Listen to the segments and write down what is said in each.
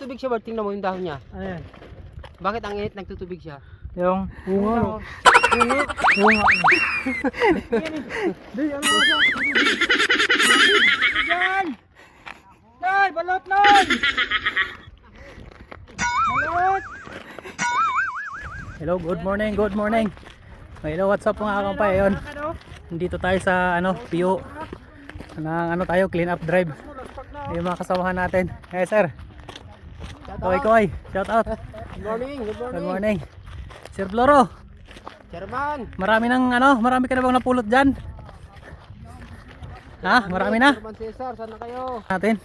Tubig siya, Bart. Tingnan mo yung dahon niya. Ano yan? Bakit ang init nagtutubig siya? Yung bunga no? Init. Bunga. Di, ano ba siya? Diyan! Nay! Balot, Nay! Balot! Hello, good morning, good morning. Hello, what's up mga kampay? Ayun, dito tayo sa ano, PO. Ng ano tayo, clean up drive. Yung mga kasamahan natin. Hey sir, kaway kaway, shout out. Good morning. Good morning. Good morning. Sir Floro, Chairman. marami ng ano, marami ka na bang napulot dyan? Ha? Marami na? Chairman Cesar, saan na kayo? Natin.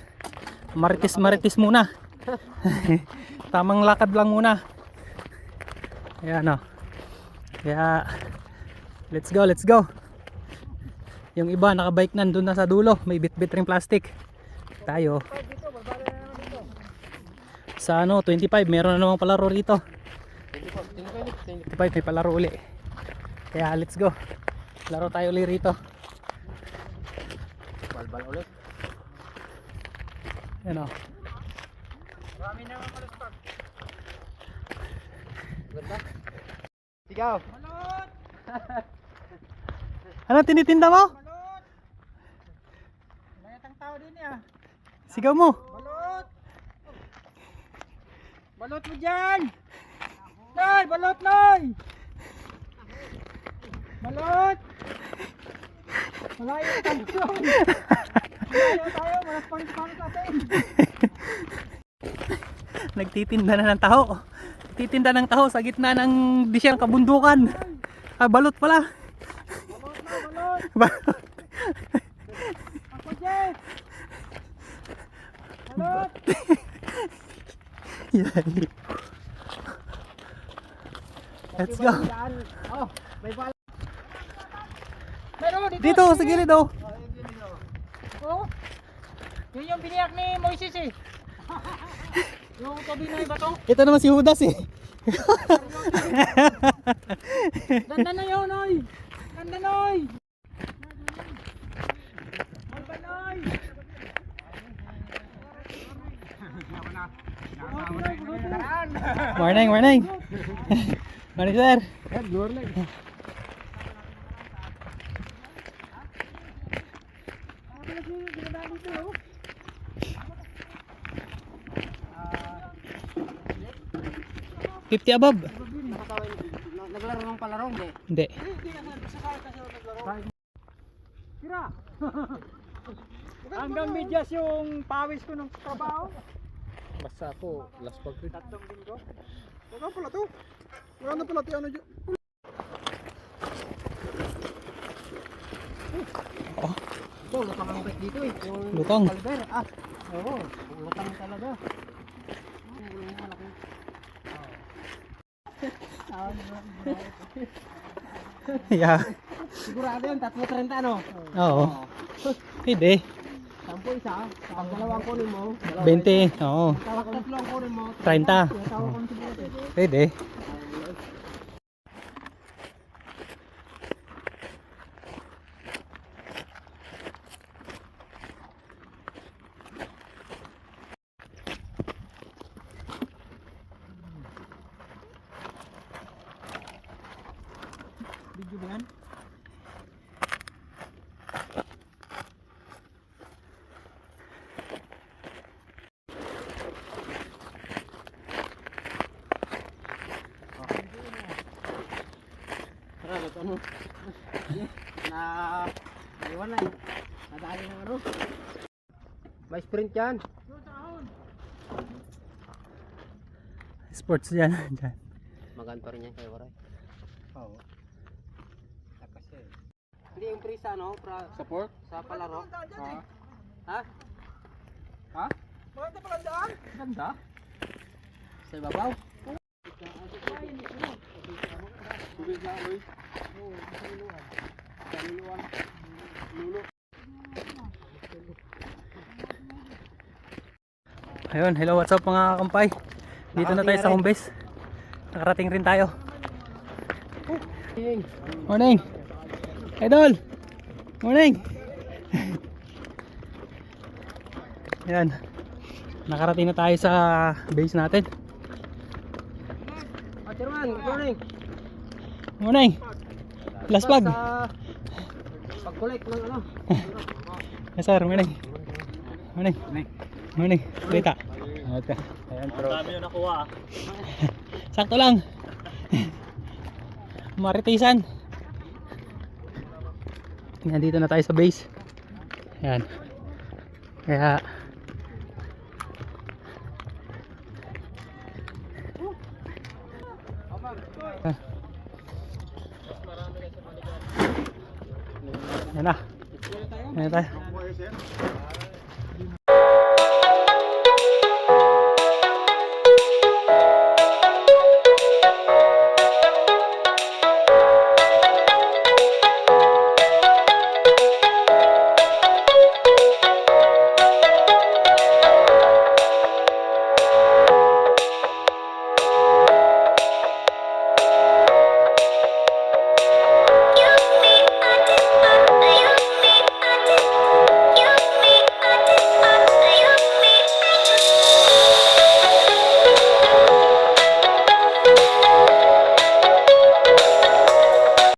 Maritis maritis muna. Tamang lakad lang muna. Ayan o. Kaya, let's go, let's go. Yung iba nakabike nandun na sa dulo. May bit-bit ring plastic. Tayo. Sa ano, 25, meron na namang palaro rito. 25 may palaro uli. Kaya let's go. Laro tayo uli rito. Balbal ulit. Yan o. Ganda. Sigaw. Ano tinitinda mo? Mayatang tao din ya. Sigaw mo. Balot! Mo dyan! Nay! Balot, Nay! Balot! Malayo tayo! Malayo tayo! Malas pang pang natin! Nagtitinda na ng taho. Titinda ng taho sa gitna ng disyang kabundukan. Ah, balot pala. Balot na! Balot! Balot. Ako dyan! Balot! Let's go. Oh, may dito! Dito sa gilid oh. Oh! Yun yung biniyak ni Moises eh! yung tabi na yung bato! Ito naman si Judas eh. Ganda na yun, oy! Ganda na, oy! Ganda na, oy! Morning, morning. Morning sir. Good morning. Fifty above. Naglaro ng palaro, hindi. Hindi. Tira! Hanggang medyas yung pawis ko ng trabaho. Basta ako, last pag Tatlong linggo. Wala pala to. Wala na pala tiyan na dyan. Oh. Ito, lutang ang bike dito eh. Lutang. Calver, ah. Oo, lutang talaga. Yeah. Sigurado yun, tatlo 30 ano? Oo. Pwede. Sampo isa, pag dalawang kunin mo, 20. Oo. pag tatlo ang kunin mo, 30. tawag ko ng siguro. Pwede. Video ba yan? Ano? Na, iwan na eh. Nadali ng ano. May sprint yan. Sports dyan. dyan. Magaan pa rin yan kay Waray. Oo. Takas eh. Hindi yung prisa no? Pra, Support? sa palaro. Ha? Ha? Ha? Maganda pala daan? Ganda? Sa ibabaw? Tubig na, oy. Ayun, hello, what's up mga kampay? Dito na tayo sa home base. Nakarating rin tayo. Morning. Idol. Morning. Yan. Nakarating na tayo sa base natin. Ah, Chairman, good morning. Morning. Last bag. Pag-collect ng ano. Yes sir, morning. Morning. Morning. Kita. Okay. Ayan bro. Dami yung nakuha. Sakto lang. Maritisan. Nandito na tayo sa base. Ayan. Kaya Yan na. Yan na tayo.